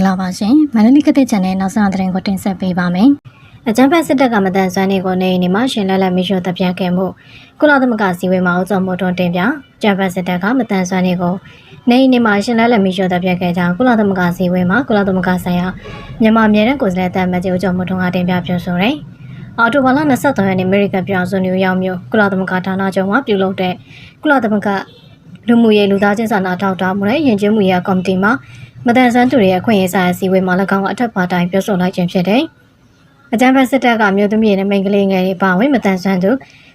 ္ဂလာပါရှင်မန္တလေးကတဲ့ channel နောက်ဆုံးသတင်းကိုတင်ဆက်ပေးပါမယ်အကြံဖက်စစ်တပ်ကမတန်ဆွမ်းတွေကိုနေနေမှာရှင်လက်လက်မရှိတပ်ပြတ်ခဲ့မှုကုလသမဂ္ဂစည်းဝေးမှာအုပ်ချုပ်မှုတွန်းတင်ပြကြံဖက်စစ်တပ်ကမတန်ဆွမ်းတွေကိုနေနေမှာရှင်လက်လက်မရှိတပ်ပြတ်ခဲ့ကြောင်းကုလသမဂ္ဂစည်းဝေးမှာကုလသမဂ္ဂဆိုင်ရာမြန်မာအမြဲတမ်းကိုယ်စားလှယ်တပ်မကြီးအုပ်ချုပ်မှုတွန်းကတင်ပြပြောဆိုတယ်အော်တိုဘာလ23ရက်နေ့အမေရိကန်ပြည်အောင်စုနယူးယောက်မြို့ကုလသမဂ္ဂဌာနချုပ်မှာပြုလုပ်တဲ့ကုလသမဂ္ဂ လူမှုရေးလူသားချင်းစာနာထောက်ထားမှုနဲ့ယဉ်ကျေးမှုရေးကော်မတီမှာမတန်ဆန်းသူတွေရဲ့အခွင့်အရေးဆိုင်ရာစီဝေးမှာ၎င်းကအထက်ပါတိုင်းပြောဆိုလိုက်ခြင်းဖြစ်တယ်။အကြံဖက်စစ်တပ်ကမြို့သမီးနဲ့မိန်းကလေးငယ်တွေပါဝင်မတန်ဆန်းသူ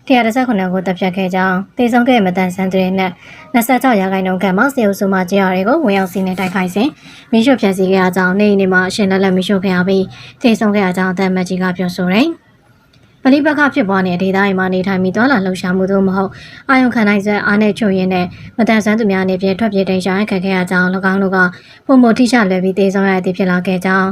119ကိုတပ်ဖြတ်ခဲ့ကြောင်းတေဆုံးခဲ့မတန်ဆန်းသူတွေနဲ့26ရာခိုင်နှုန်းခန့်မှစေအုပ်စုမှကြေးရတွေကိုဝင်ရောက်စီးနေတိုက်ခိုက်စဉ်မိရှုဖြတ်စီခဲ့ရကြောင်းနေအိမ်မှာအရှင်လက်လက်မိရှုခဲ့ရပြီးတေဆုံးခဲ့ရကြောင်းအသက်မကြီးကပြောဆိုတယ်။ ပလိပခဖြစ်ပွားနေတဲ့ဒေသတွေမှာနေထိုင်ပြီးသွားလာလှုပ်ရှားမှုတို့မဟုတ်အာယုံခံနိုင်စွမ်းအားနဲ့ချုပ်ရင်းနဲ့မတန်ဆန်းသူများအနေဖြင့်ထွက်ပြေးတိမ်ရှောင်ရခက်ခဲရကြောင်း၎င်းတို့ကပုံမထိချလွယ်ပြီးတေဆုံးရသည်ဖြစ်လာခဲ့ကြောင်း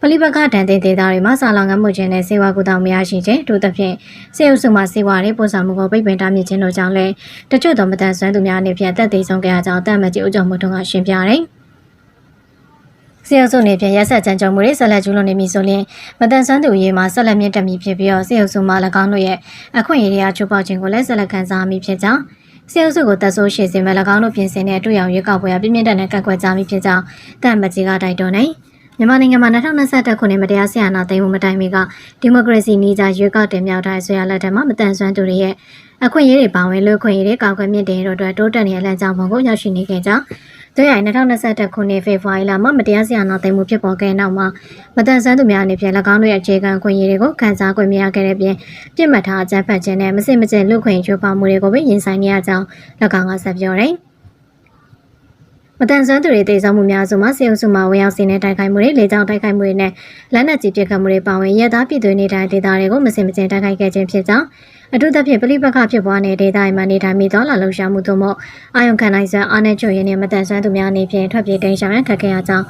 ပလိပခတန်တဲ့ဒေသတွေမှာစာလောင်ငတ်မှုခြင်းနဲ့စေဝါကူတောင်မရရှိခြင်းတို့သဖြင့်စေအုပ်စုမှစေဝါတွေပို့ဆောင်မှုကိုပိတ်ပင်တားမြစ်ခြင်းတို့ကြောင့်လည်းတချို့သောမတန်ဆွမ်းသူများအနေဖြင့်အသက်သေဆုံးခဲ့ရကြောင်းတတ်မှတ်ကြီးအုပ်ချုပ်မှုတို့ကရှင်းပြတယ်။ စေအုပ်စုနေဖြင့်ရက်ဆက်ကြံကြုံမှုတွေဆက်လက်ကျူးလွန်နေပြီဆိုရင်မတန်ဆွမ်းသူရေးမှာဆက်လက်မြင့်တက်မည်ဖြစ်ပြီးတော့စေအုပ်စုမှ၎င်းတို့ရဲ့အခွင့်အရေးတွေကချိုးပေါက်ခြင်းကိုလည်းဆက်လက်ခံစားမိဖြစ်ကြောင်းစေအုပ်စုကိုတက်ဆိုးရှိစေမဲ့၎င်းတို့ပြင်ဆင်တဲ့အတွေ့အကြုံရွေးကောက်ပွဲအပြင်းပြင်းထန်ထန်ကန့်ကွက်ကြမိဖြစ်ကြောင်းတတ်မှတ်ကြီးကတိုက်တွန်းနေ မြန်မာနိုင်ငံမှာ2021ခုနှစ်မတရားဆရာနာသိမ်းမှုမတိုင်မီကဒီမိုကရေစီနည်းကြရွေးကောက်တင်မြှောက်ထားတဲ့ဆွေရလက်ထက်မှာမတန်ဆွမ်းသူတွေရဲ့အခွင့်အရေးတွေပါဝင်လို့ခွင့်အရေးတွေကောက်ကွယ်မြင့်တင်တို့အတွက်တိုးတက်နေတဲ့လမ်းကြောင်းပုံကိုရောက်ရှိနေခဲ့ကြောင်းတို့ရိုင်2021ခုနှစ်ဖေဖော်ဝါရီလမှာမတရားဆရာနာသိမ်းမှုဖြစ်ပေါ်ခဲ့နောက်မှာမတန်ဆွမ်းသူများအနေဖြင့်၎င်းတို့ရဲ့အခြေခံခွင့်အရေးတွေကိုခံစား권မရခဲ့တဲ့ပြင်ပြစ်မှတ်ထားအကြမ်းဖက်ခြင်းနဲ့မစစ်မကျင်လူခွင့်ချိုးဖောက်မှုတွေကိုပဲရင်ဆိုင်နေရကြောင်း၎င်းကဆက်ပြောတယ် မတန်ဆွမ်းသူတွေတည်ဆုံမှုများစုမှာစေအုပ်စုမှဝင်ရောက်စီးနေတိုက်ခိုက်မှုတွေလေကြောင်းတိုက်ခိုက်မှုတွေနဲ့လက်နက်ကြီးပစ်ခတ်မှုတွေပါဝင်ရသားပြည်သူနေထိုင်ဒေသတွေကိုမစင်မကျင်တိုက်ခိုက်ခဲ့ခြင်းဖြစ်ကြောင်းအထူးသဖြင့်ပဋိပက္ခဖြစ်ပွားနေတဲ့ဒေသတွေမှာနေထိုင်ပြီးတော့လာလှုပ်ရှားမှုတို့မို့အာယုံခံနိုင်စွမ်းအားနဲ့ချွတ်ရင်းနဲ့မတန်ဆွမ်းသူများအနေဖြင့်ထွက်ပြေးတိမ်းရှောင်ရခက်ခဲရကြောင်း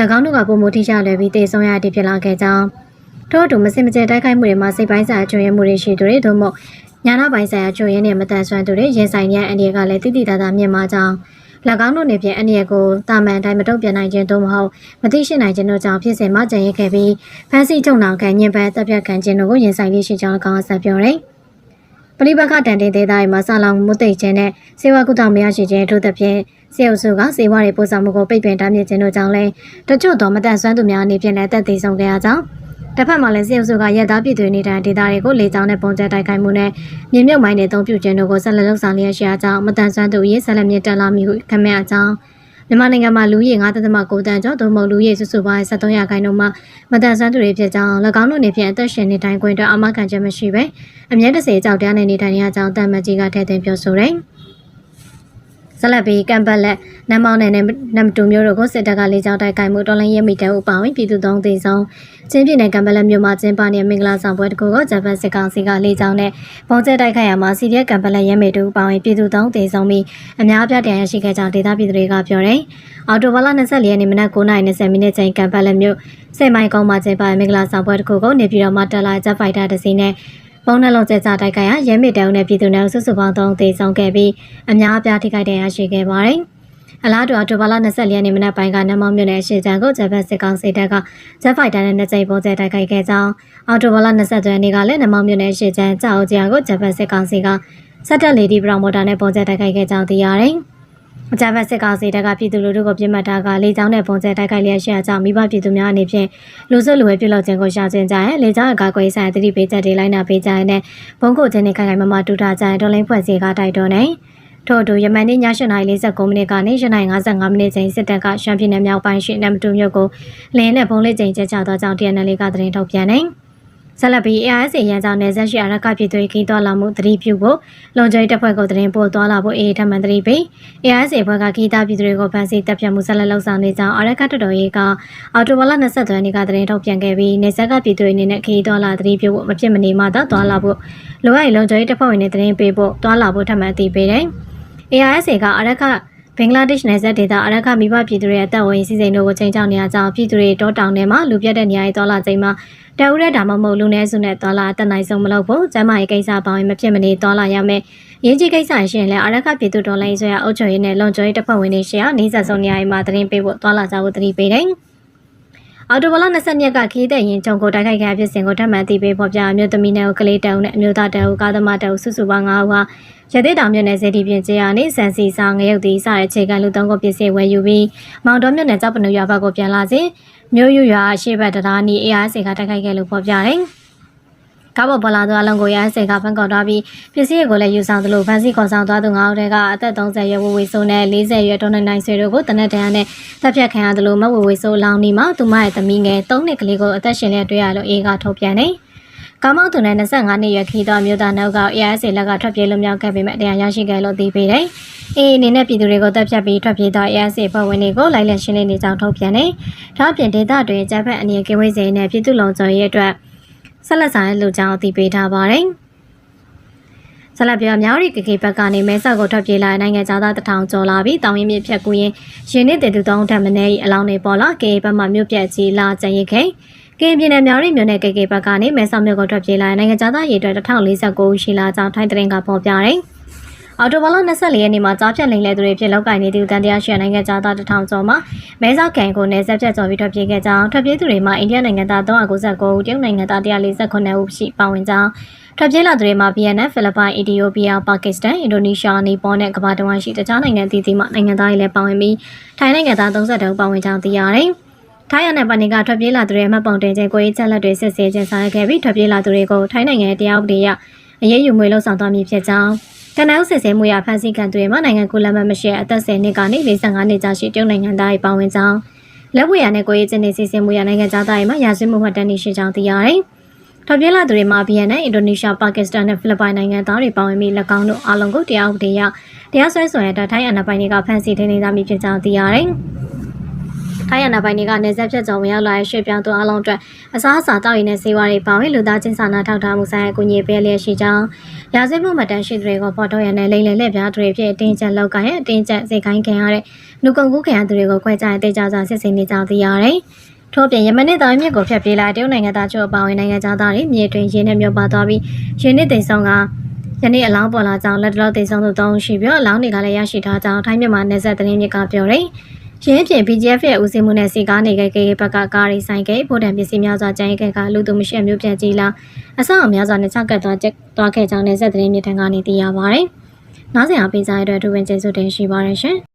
၎င်းတို့ကပုံမထိချလွယ်ပြီးတည်ဆုံရတဲ့ဖြစ်လာခဲ့ကြောင်းထို့အတူမစင်မကျင်တိုက်ခိုက်မှုတွေမှာစိတ်ပိုင်းဆိုင်ရာချွတ်ရမှုတွေရှိသူတွေတို့မို့ညာနာပိုင်းဆိုင်ရာချွတ်ရင်းနဲ့မတန်ဆွမ်းသူတွေရင်ဆိုင်ရတဲ့အန္တရာယ်ကလည်းတိတိတသားမြင့်မားကြောင်း၎ င်းတို့နေဖြင့်အနည်းကိုတာမန်တိုင်းမတုံ့ပြန်နိုင်ခြင်းသို့မဟုတ်မသိရှိနိုင်ခြင်းတို့ကြောင့်ဖြစ်စဉ်မှာကြံရခဲ့ပြီးဖန်ဆီးချုပ်နှောင်ခံညင်ပန်းတပ်ဖြတ်ခံခြင်းတို့ကိုရင်ဆိုင်လေးရှိကြောင်း၎င်းအဆက်ပြောတယ်ပရိပခတန်တင်ဒေသတွေမှာဆာလောင်မှုသိခြင်းနဲ့စေဝါကုသမရရှိခြင်းတို့သဖြင့်စေအုပ်စုကစေဝါတွေပို့ဆောင်မှုကိုပိတ်ပင်တားမြစ်ခြင်းတို့ကြောင့်လည်းတချို့သောမတန်ဆွမ်းသူများအနေဖြင့်လည်းတက်သေးဆုံးခဲ့ရကြောင်း တစ်ဖက်မှာလည်းစေအုပ်စုကရက်သားပြည်သူနေတဲ့ဒေသတွေကိုလေကြောင်းနဲ့ပုံကျဲတိုက်ခိုက်မှုနဲ့မြေမြုပ်မိုင်းတွေအသုံးပြုခြင်းတို့ကိုဆက်လက်လှုပ်ဆောင်လျက်ရှိအကြောင်းမတန်ဆွမ်းသူရေးဆက်လက်မြင့်တက်လာမည်ဟုခန့်မှန်းအကြောင်းမြန်မာနိုင်ငံမှာလူကြီး9.9တန်းကျော်သို့မဟုတ်လူကြီးစုစုပေါင်း73ရာခိုင်နှုန်းမှမတန်ဆွမ်းသူတွေဖြစ်ကြောင်း၎င်းတို့နေဖြင့်အသက်ရှင်နေတိုင်းခွင့်အတွက်အမခံချက်မရှိဘဲအမြဲတစေကြောက်တရားနဲ့နေထိုင်နေရကြောင်းတန်မကြီးကထည့်သွင်းပြောဆိုတယ်။ ဇလက်ဘီကမ်ဘတ်လက်နမ်မောင်းနယ်နဲ့နမ်တူမျိုးတို့ကိုစစ်တပ်ကလေကြောင်းတိုက်ခိုက်မှုတော်လိုင်းရဲမိတဲဥပဝင်ပြည်သူသုံးသိဆုံးချင်းပြည်နယ်ကမ်ဘတ်လက်မြို့မှာကျင်းပနေတဲ့မင်္ဂလာဆောင်ပွဲတစ်ခုကိုဂျပန်စစ်ကောင်စီကလေကြောင်းနဲ့ပုံကျဲတိုက်ခိုက်ရမှာစီရီယက်ကမ်ဘတ်လက်ရဲမိတဲဥပဝင်ပြည်သူသုံးသိဆုံးပြီးအများအပြားတရားရရှိခဲ့ကြောင်းဒေသပြည်သူတွေကပြောတယ်။အော်တိုဘာလ24ရက်နေ့မနက်9:20မိနစ်ချိန်ကမ်ဘတ်လက်မြို့စေမိုင်ကုန်းမှာကျင်းပတဲ့မင်္ဂလာဆောင်ပွဲတစ်ခုကိုနေပြည်တော်မှာတက်လာဂျက်ဖိုက်တာတစ်စီးနဲ့ ပုံနှလုံးကျကြတိုက်ခိုက်ရရဲမစ်တောင်နဲ့ပြည်သူနယ်စုစုပေါင်း3သေဆုံးခဲ့ပြီးအများအပြားထိခိုက်ဒဏ်ရာရှိခဲ့ပါတယ်။အလားတူအော်တိုဘာလ24ရက်နေ့မနက်ပိုင်းကနမောင်မြို့နယ်ရှေ့ချန်ကိုဂျပန်စစ်ကောင်စီတပ်ကဂျက်ဖိုက်တာနဲ့နှစ်ကြိမ်ပုံကျဲတိုက်ခိုက်ခဲ့ကြောင်းအော်တိုဘာလ23ရက်နေ့ကလည်းနမောင်မြို့နယ်ရှေ့ချန်ကြောက်ကြားကိုဂျပန်စစ်ကောင်စီကစက်တက်လေဒီပရော်မိုတာနဲ့ပုံကျဲတိုက်ခိုက်ခဲ့ကြောင်းသိရတယ်။ အကြမ်းဖက်စစ်ကောင်စီတပ်ကပြည်သူလူထုကိုပြစ်မှတ်ထားကလေကြောင်းနဲ့ပုံကျဲတိုက်ခိုက်လျက်ရှိအကြောင်းမိဘပြည်သူများအနေဖြင့်လူစုလူဝဲပြုလုပ်ခြင်းကိုရှာကျင်ကြရင်လေကြောင်းအကာအကွယ်ဆိုင်တတိပေးချက်တွေလိုက်နာပေးကြရင်နဲ့ဘုံကိုခြင်းနဲ့ခိုင်ခိုင်မမတူထားကြရင်ဒေါ်လိန်ဖွဲ့စည်းကတိုက်တွန်းနေထို့အတူယမန်နေ့ည8:49မိနစ်ကနေ8:55မိနစ်ချိန်စစ်တပ်ကရှမ်းပြည်နယ်မြောက်ပိုင်းရှိနမ်တူမြို့ကိုလင်းနဲ့ဘုံလေးချိန်ကျချသောကြောင့် TNL ကသတင်းထုတ်ပြန်နေ။ ဆက်လက်ပြီး AIS ရန်ကြောင့်နေဆက်ရှိအရကပြည်သွေးခီးသွားလာမှုသတိပြုဖို့လုံခြုံရေးတပ်ဖွဲ့ကိုသတင်းပို့သွားလာဖို့အေးထမှန်သတိပေး AIS ဘက်ကခီးသားပြည်သွေးကိုဖမ်းဆီးတပ်ဖြတ်မှုဆက်လက်လှုပ်ဆောင်နေကြောင်းအရကတော်တော်ရေးကအော်တိုဘလ23ရက်နေ့ကသတင်းထုတ်ပြန်ခဲ့ပြီးနေဆက်ကပြည်သွေးအနေနဲ့ခီးသွားလာသတိပြုဖို့မဖြစ်မနေမှသာသွားလာဖို့လိုအပ်ရင်လုံခြုံရေးတပ်ဖွဲ့ဝင်တွေသတင်းပေးဖို့သွားလာဖို့ထမှန်အသိပေးတယ် AIS ကအရက ဘင်္ဂလားဒေ့ရှ်နယ်စပ်ဒေသအရခမိဘပြည်သူတွေရဲ့တပ်ဝင်စီစဉ်တို့ကိုချိန်ချောက်နေကြအောင်ပြည်သူတွေတောတောင်ထဲမှာလူပြတ်တဲ့နေရာတွေတော်လာချိန်မှာတအူးတဲ့ဒါမှမဟုတ်လူနည်းစုနဲ့တော်လာအသက်နိုင်ဆုံးမလုပ်ဖို့ကျမရဲ့ကိစ္စပေါင်းရင်မဖြစ်မနေတော်လာရမယ်။ရင်းကြီးကိစ္စရှင်လဲအရခပြည်သူတော်လိုင်းဆွဲအုပ်ချုပ်ရေးနဲ့လုံခြုံရေးတပ်ဖွဲ့ဝင်တွေရှေ့အောင်နေဆက်ဆုံးနေရာမှာသတင်းပေးဖို့တော်လာကြဖို့တတိပေးတယ်။ အော်တိုဘလ20ရက်ကခီးတဲ့ရင်ကြုံကိုတိုက်ခိုက်ခဲ့ဖြစ်စဉ်ကိုထပ်မံသိပေးဖော်ပြအမျိုးသမီးနဲ့ကလေးတောင်နဲ့အမျိုးသားတောင်ကားသမားတောင်စုစုပေါင်း9ဦးဟာရသေးတောင်မြို့နယ်စေတီပြင်ကျေးရွာနေစံစီစာငရုတ်တီစတဲ့ခြေကန်လူသုံးကိုပစ္စည်းဝယ်ယူပြီးမောင်တော်မြို့နယ်ကြောက်ပနုရွာဘက်ကိုပြန်လာစဉ်မြို့ယူရွာရှေ့ဘက်တရားနီ ARC ကတိုက်ခိုက်ခဲ့လို့ဖော်ပြတယ် ကားပေါ်ပေါ်လာသူအလုံးကိုရန်စေကဖန်ကောက်ထားပြီးပစ္စည်းကိုလည်းယူဆောင်သလိုဖန်စီခေါ်ဆောင်သွားသူ9ဦးတည်းကအသက်30ရွယ်ဝဝေဆိုးနဲ့40ရွယ်ဒေါ်နိုင်နိုင်ဆွေတို့ကိုတနက်တန်းနဲ့တပ်ဖြတ်ခံရသလိုမဝဝေဆိုးလောင်နီမှာသူမရဲ့သမီးငယ်3နှစ်ကလေးကိုအသက်ရှင်နဲ့တွေ့ရလို့အေးကထုတ်ပြန်နေကာမောက်သူနဲ့25နှစ်ရွယ်ခီတော်မျိုးသားနောက်က ARS လက်ကထွက်ပြေးလွတ်မြောက်ခဲ့ပေမဲ့တရားရရှိခဲ့လို့သိပေးတယ်။အေးအနေနဲ့ပြည်သူတွေကိုတပ်ဖြတ်ပြီးထွက်ပြေးသော ARS ဖွဲ့ဝင်တွေကိုလိုက်လံရှင်းလင်းနေကြောင်းထုတ်ပြန်တယ်။ဒါ့အပြင်ဒေသတွင်ဂျပန်အနေနဲ့ကင်းဝေးစေနဲ့ပြည်သူလုံခြုံရေးအတွက် ဆက်လက်ဆောင်လူကြောင်းအသိပေးထားပါတယ်။ဆလပ်ပြောအများရီကေကေဘက်ကနေမဲဆောက်ကိုထွက်ပြေးလာတဲ့နိုင်ငံသားတထောင်ကျော်လာပြီးတောင်ရင်မြစ်ဖြတ်ကူရင်ရင်းနှစ်တည်သူတောင်းထက်မနေအလောင်းတွေပေါ်လာကေဘက်မှာမြို့ပြက်ကြီးလာကျန်ရခဲ့ကေပြည်နယ်များရီမြို့နယ်ကေကေဘက်ကနေမဲဆောက်မြို့ကိုထွက်ပြေးလာတဲ့နိုင်ငံသားရေအတွက်1049ရှိလာကြောင်းထိုင်းသတင်းကဖော်ပြတယ်။ အော်တိုဘလ24ရက်နေ့မှာကြားဖြတ်လိမ်လဲသူတွေဖြစ်လောက်ကင်နေသူတန်တရားရှိနိုင်ငံသားတထောင်ကျော်မှာမဲဆောက်ကန်ကိုနယ်ဆက်ဖြတ်ကျော်ပြီးထွက်ပြေးခဲ့ကြောင်းထွက်ပြေးသူတွေမှာအိန္ဒိယနိုင်ငံသား399ဦးတရုတ်နိုင်ငံသား148ဦးရှိပါဝင်ကြောင်းထွက်ပြေးလာသူတွေမှာ VNF, ဖိလစ်ပိုင်, Ethiopia, Pakistan, Indonesia, Nepal နဲ့ကမ္ဘာတဝန်းရှိတခြားနိုင်ငံအသီးသီးမှနိုင်ငံသားတွေလည်းပါဝင်ပြီးထိုင်းနိုင်ငံသား32ဦးပါဝင်ကြောင်းသိရတယ်။ထိုင်းရနယ်ပန်ကထွက်ပြေးလာသူတွေမှတ်ပုံတင်ခြင်းကိုရေးချက်လက်တွေစစ်ဆေးခြင်းဆောင်ရွက်ခဲ့ပြီးထွက်ပြေးလာသူတွေကိုထိုင်းနိုင်ငံတရားဥပဒေအရအရေးယူမွေလှုပ်ဆောင်သွားမည်ဖြစ်ကြောင်း ကနအုပ်စစ်ဆေးမှုရဖန်ဆီးခံသူတွေမှာနိုင်ငံကူလက်မှတ်မရှိအသက်10နှစ်ကနေ45နှစ်ကြာရှိတရုတ်နိုင်ငံသားတွေပါဝင်ကြောင်းလက်ဝဲရနဲ့ကိုရေးချင်းနေစီစဉ်မှုရနိုင်ငံသားတွေမှာရာဇဝတ်မှုမှတ်တမ်းရှိကြောင်းသိရတယ်။ထွက်ပြေးလာသူတွေမှာဗီယက်နမ်၊အင်ဒိုနီးရှား၊ပါကစ္စတန်နဲ့ဖိလစ်ပိုင်နိုင်ငံသားတွေပါဝင်ပြီး၎င်းတို့အားလုံးကိုတရားဥပဒေအရတရားစွဲဆိုရတဲ့ထိုင်းအနာပိုင်တွေကဖမ်းဆီးထိန်းသိမ်းထားမိဖြစ်ကြောင်းသိရတယ်။ ထိုင်းရနာပိုင်တွေကနေဆက်ဖြတ်ကြောင်ဝင်ရောက်လာတဲ့ရွှေ့ပြောင်းသူအလုံးအတွက်အစားအစာတောက်ရည်နဲ့ဆေးဝါးတွေပါဝင်လူသားချင်းစာနာထောက်ထားမှုဆိုင်ရာအကူအညီပေးလျက်ရှိကြောင်းရာဇဝတ်မှုမှတ်တမ်းရှိသူတွေကိုပေါ်တော့ရတဲ့လိမ့်လည်လက်ပြားတွေဖြစ်အတင်းကျပ်လောက်ကိုင်းအတင်းကျပ်စိတ်ခိုင်းခံရတဲ့လူကုန်ကူးခံရသူတွေကိုခွဲခြားတဲ့တေချာစာစစ်ဆေးနေကြောင်းသိရတယ်။ထို့ပြင်ယမနစ်တောင်မြစ်ကိုဖျက်ပြေးလာတရုတ်နိုင်ငံသားချို့အပါဝင်နိုင်ငံသားတွေမြေတွင်ရင်းနဲ့မြို့ပါသွားပြီးရင်းနှစ်သိမ်းဆောင်ကယနေ့အလောင်းပေါ်လာကြောင်းလက်တလောသိမ်းဆောင်သူတောင်းရှိပြီးအလောင်းတွေကလည်းရရှိထားကြောင်းထိုင်းမြန်မာနယ်စပ်သတင်းမြစ်ကပြောတယ်။ ရင်းဖြင့် BGF ရဲ့ဦးစီးမှုနဲ့စီကားနေခဲ့ကေဘက်ကကားရီဆိုင်ကဗိုလ်တံပစ္စည်းများစွာကျန်ရခဲ့ကလူသူမရှိအမျိုးပြန်ကြီးလာအဆောက်အများစွာနဲ့ချကတ်သွားချက်သွားခဲ့ကြောင်းနယ်စပ်သတင်းမြစ်ထံကနေသိရပါဗျ။နားဆင်အားပေးကြတဲ့အတွက်ဒုဝင်ကျေးဇူးတင်ရှိပါတယ်ရှင်။